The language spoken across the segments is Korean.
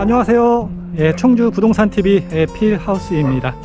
안녕하세요. 예, 청주 부동산 TV 예, 필하우스입니다.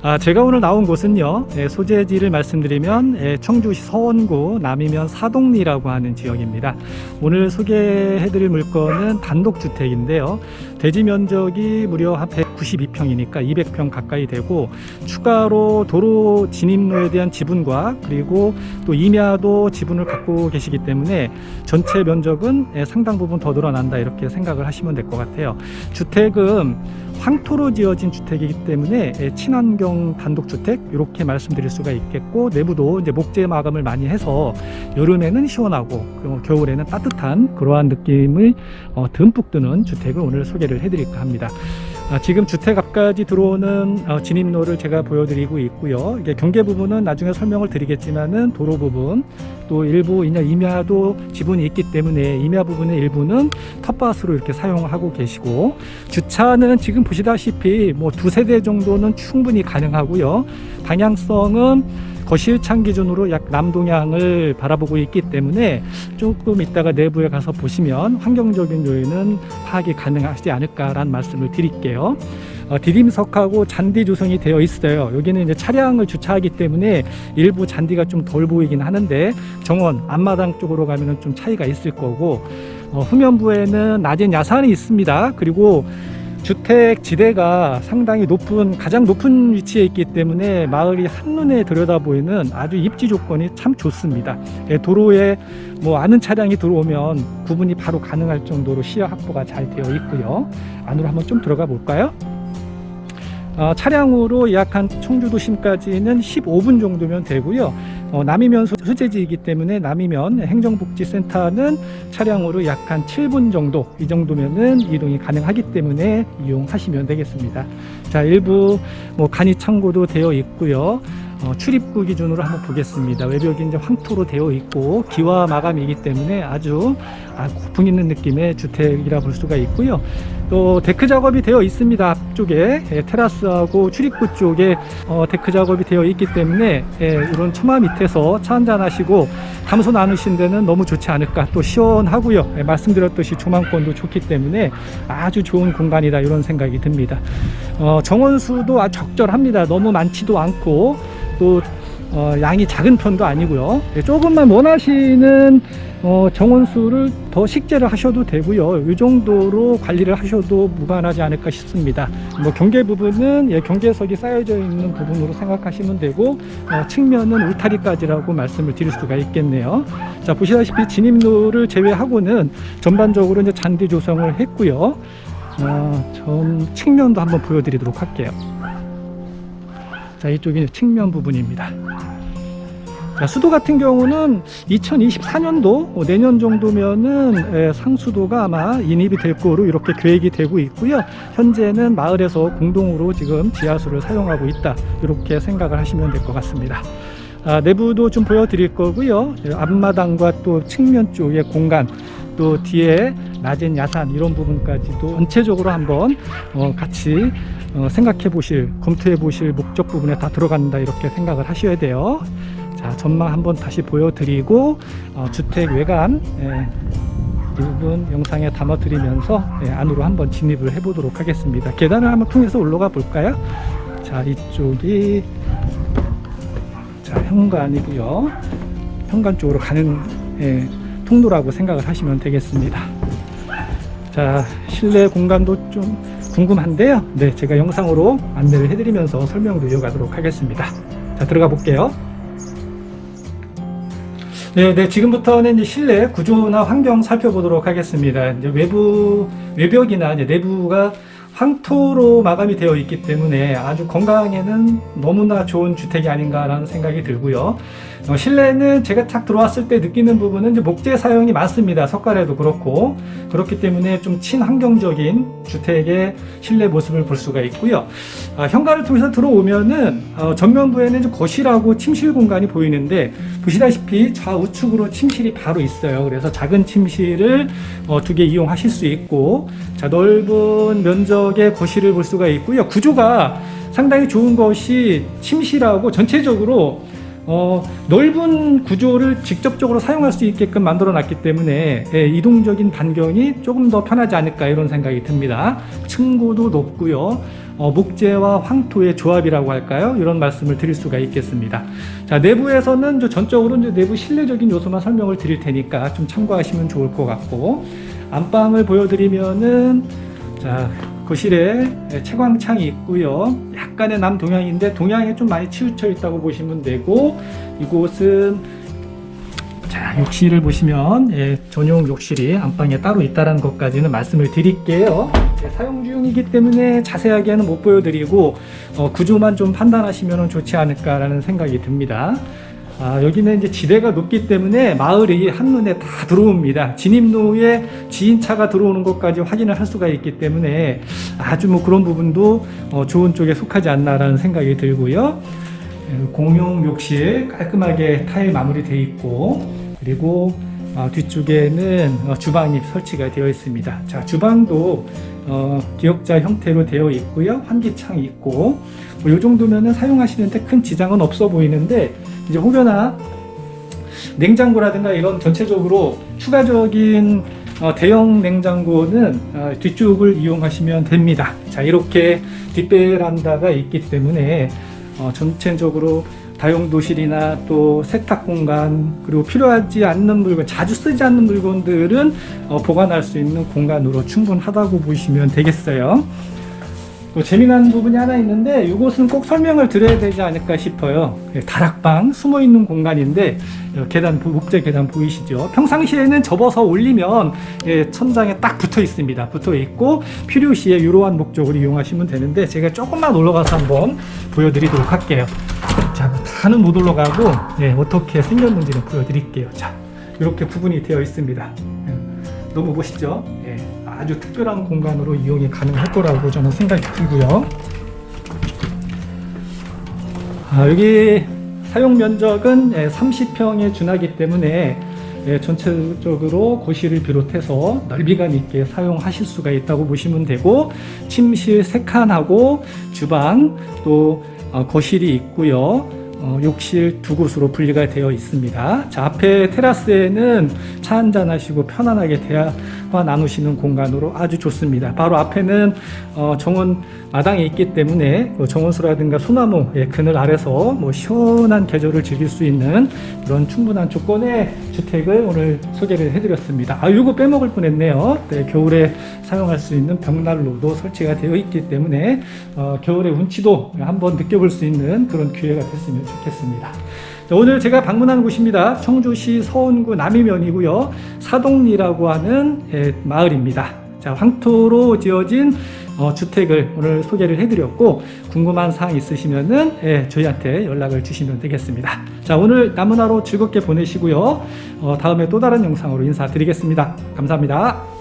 아, 제가 오늘 나온 곳은요. 예, 소재지를 말씀드리면 예, 청주시 서원구 남이면 사동리라고 하는 지역입니다. 오늘 소개해드릴 물건은 단독주택인데요. 대지 면적이 무려 한 192평이니까 200평 가까이 되고 추가로 도로 진입로에 대한 지분과 그리고 또 임야도 지분을 갖고 계시기 때문에 전체 면적은 예, 상당 부분 더 늘어난다 이렇게 생각을 하시면 될 것 같아요. 주택은 황토로 지어진 주택이기 때문에 예, 친환경 단독주택 이렇게 말씀드릴 수가 있겠고 내부도 이제 목재 마감을 많이 해서 여름에는 시원하고 그리고 겨울에는 따뜻한 그러한 느낌을 어, 듬뿍 드는 주택을 오늘 소개를 해드릴까 합니다. 아, 지금 주택 앞까지 들어오는 어, 진입로를 제가 보여드리고 있고요. 이게 경계 부분은 나중에 설명을 드리겠지만은 도로 부분 또 일부 임야도 지분이 있기 때문에 임야 부분의 일부는 텃밭으로 이렇게 사용하고 계시고 주차는 지금 보시다시피 뭐 두 세 대 정도는 충분히 가능하고요. 방향성은 거실 창 기준으로 약 남동향을 바라보고 있기 때문에 조금 이따가 내부에 가서 보시면 환경적인 요인은 파악이 가능하지 않을까라는 말씀을 드릴게요. 어, 디딤석하고 잔디 조성이 되어 있어요. 여기는 이제 차량을 주차하기 때문에 일부 잔디가 좀 덜 보이긴 하는데 정원 앞마당 쪽으로 가면은 좀 차이가 있을 거고 어, 후면부에는 낮은 야산이 있습니다. 그리고 주택 지대가 상당히 높은 가장 높은 위치에 있기 때문에 마을이 한눈에 들여다 보이는 아주 입지 조건이 참 좋습니다. 예, 도로에 뭐 아는 차량이 들어오면 구분이 바로 가능할 정도로 시야 확보가 잘 되어 있고요. 안으로 한번 좀 들어가 볼까요? 어, 차량으로 약 한 청주도심까지는 15분 정도면 되고요. 어, 남이면 소- 소재지이기 때문에 남이면 행정복지센터는 차량으로 약 한 7분 정도 이 정도면은 이동이 가능하기 때문에 이용하시면 되겠습니다. 자 일부 뭐 간이 창고도 되어 있고요. 어, 출입구 기준으로 한번 보겠습니다. 외벽이 이제 황토로 되어 있고 기와 마감이기 때문에 아주 아, 고풍 있는 느낌의 주택이라 볼 수가 있고요. 또 데크 작업이 되어 있습니다. 앞쪽에 예, 테라스하고 출입구 쪽에 어, 데크 작업이 되어 있기 때문에 예, 이런 처마 밑에서 차 한잔 하시고 담소 나누신 데는 너무 좋지 않을까 또 시원하고요. 예, 말씀드렸듯이 조망권도 좋기 때문에 아주 좋은 공간이다 이런 생각이 듭니다. 어, 정원수도 아주 적절합니다. 너무 많지도 않고 또 어, 양이 작은 편도 아니고요. 예, 조금만 원하시는 어, 정원수를 더 식재를 하셔도 되고요. 이 정도로 관리를 하셔도 무관하지 않을까 싶습니다. 뭐 경계 부분은 예, 경계석이 쌓여져 있는 부분으로 생각하시면 되고 어, 측면은 울타리까지라고 말씀을 드릴 수가 있겠네요. 자 보시다시피 진입로를 제외하고는 전반적으로 이제 잔디 조성을 했고요. 어, 전 측면도 한번 보여드리도록 할게요. 자 이쪽이 측면 부분입니다. 자, 수도 같은 경우는 2024년도 내년 정도면은 에, 상수도가 아마 인입이 될 거로 이렇게 계획이 되고 있고요. 현재는 마을에서 공동으로 지금 지하수를 사용하고 있다. 이렇게 생각을 하시면 될 것 같습니다. 아, 내부도 좀 보여드릴 거고요. 예, 앞마당과 또 측면 쪽의 공간, 또 뒤에 낮은 야산 이런 부분까지도 전체적으로 한번 어, 같이 어, 생각해 보실, 검토해 보실 목적 부분에 다 들어간다 이렇게 생각을 하셔야 돼요. 자 전망 한번 다시 보여드리고 어, 주택 외관 예, 이 부분 영상에 담아 드리면서 예, 안으로 한번 진입을 해 보도록 하겠습니다. 계단을 한번 통해서 올라가 볼까요? 자 이쪽이 자 현관이고요. 현관 쪽으로 가는 예, 통로라고 생각을 하시면 되겠습니다. 자 실내 공간도 좀 궁금한데요. 네 제가 영상으로 안내를 해드리면서 설명을 이어가도록 하겠습니다. 자 들어가 볼게요. 네, 네, 지금부터는 이제 실내 구조나 환경 살펴보도록 하겠습니다. 이제 외부, 외벽이나 이제 내부가 황토로 마감이 되어 있기 때문에 아주 건강에는 너무나 좋은 주택이 아닌가라는 생각이 들고요. 어, 실내는 제가 딱 들어왔을 때 느끼는 부분은 이제 목재 사용이 많습니다. 석가래도 그렇고. 그렇기 때문에 좀 친환경적인 주택의 실내 모습을 볼 수가 있고요. 아, 현관을 통해서 들어오면은 어, 전면부에는 거실하고 침실 공간이 보이는데 보시다시피 좌우측으로 침실이 바로 있어요. 그래서 작은 침실을 어, 두 개 이용하실 수 있고 자 넓은 면적의 거실을 볼 수가 있고요. 구조가 상당히 좋은 것이 침실하고 전체적으로 어, 넓은 구조를 직접적으로 사용할 수 있게끔 만들어 놨기 때문에 예, 이동적인 반경이 조금 더 편하지 않을까 이런 생각이 듭니다. 층고도 높고요. 어, 목재와 황토의 조합이라고 할까요? 이런 말씀을 드릴 수가 있겠습니다. 자, 내부에서는 저 전적으로 이제 내부 실내적인 요소만 설명을 드릴 테니까 좀 참고하시면 좋을 것 같고, 안방을 보여드리면은, 자, 거실에 채광창이 있고요. 약간의 남동향인데 동향에 좀 많이 치우쳐 있다고 보시면 되고, 이곳은 자, 욕실을 보시면 예, 전용 욕실이 안방에 따로 있다는 것까지는 말씀을 드릴게요. 예, 사용 중이기 때문에 자세하게는 못 보여드리고 어, 구조만 좀 판단하시면 좋지 않을까라는 생각이 듭니다. 아, 여기는 이제 지대가 높기 때문에 마을이 한눈에 다 들어옵니다. 진입로에 지인차가 들어오는 것까지 확인을 할 수가 있기 때문에 아주 뭐 그런 부분도 어, 좋은 쪽에 속하지 않나라는 생각이 들고요. 예, 공용 욕실 깔끔하게 타일 마무리되어 있고 그리고 어, 뒤쪽에는 어, 주방이 설치가 되어 있습니다. 자 주방도 어, 기역자 형태로 되어 있고요. 환기창이 있고 뭐, 이 정도면은 사용하시는데 큰 지장은 없어 보이는데 이제 혹여나 냉장고라든가 이런 전체적으로 추가적인 어, 대형 냉장고는 어, 뒤쪽을 이용하시면 됩니다. 자 이렇게 뒷베란다가 있기 때문에 어, 전체적으로 다용도실이나 또 세탁 공간 그리고 필요하지 않는 물건 자주 쓰지 않는 물건들은 어, 보관할 수 있는 공간으로 충분하다고 보시면 되겠어요. 또 재미난 부분이 하나 있는데 이곳은 꼭 설명을 드려야 되지 않을까 싶어요. 예, 다락방 숨어 있는 공간인데 어, 계단 목재 계단 보이시죠? 평상시에는 접어서 올리면 예, 천장에 딱 붙어 있습니다. 붙어 있고 필요시에 이러한 목적으로 이용하시면 되는데 제가 조금만 올라가서 한번 보여드리도록 할게요. 자, 다는 못 올라가고 예, 어떻게 생겼는지는 보여드릴게요. 자, 이렇게 구분이 되어 있습니다. 예, 너무 멋있죠? 예, 아주 특별한 공간으로 이용이 가능할 거라고 저는 생각이 들고요. 아, 여기 사용 면적은 30평에 준하기 때문에 예, 전체적으로 거실을 비롯해서 넓이감 있게 사용하실 수가 있다고 보시면 되고 침실 세칸하고 주방 또 어, 거실이 있고요. 어, 욕실 두 곳으로 분리가 되어 있습니다. 자, 앞에 테라스에는 차 한잔 하시고 편안하게 대화 나누시는 공간으로 아주 좋습니다. 바로 앞에는 어, 정원 마당이 있기 때문에 그 정원수라든가 소나무 예, 그늘 아래서 뭐 시원한 계절을 즐길 수 있는 그런 충분한 조건의 주택을 오늘 소개를 해드렸습니다. 아, 이거 빼먹을 뻔했네요. 네, 겨울에 사용할 수 있는 벽난로도 설치가 되어 있기 때문에 어, 겨울의 운치도 한번 느껴볼 수 있는 그런 기회가 됐으면 좋겠습니다. 자, 오늘 제가 방문한 곳입니다. 청주시 서운구 남이면이고요. 사동리라고 하는 예, 마을입니다. 자, 황토로 지어진 어, 주택을 오늘 소개를 해드렸고 궁금한 사항 있으시면은 예, 저희한테 연락을 주시면 되겠습니다. 자, 오늘 남은 하루 즐겁게 보내시고요. 어, 다음에 또 다른 영상으로 인사드리겠습니다. 감사합니다.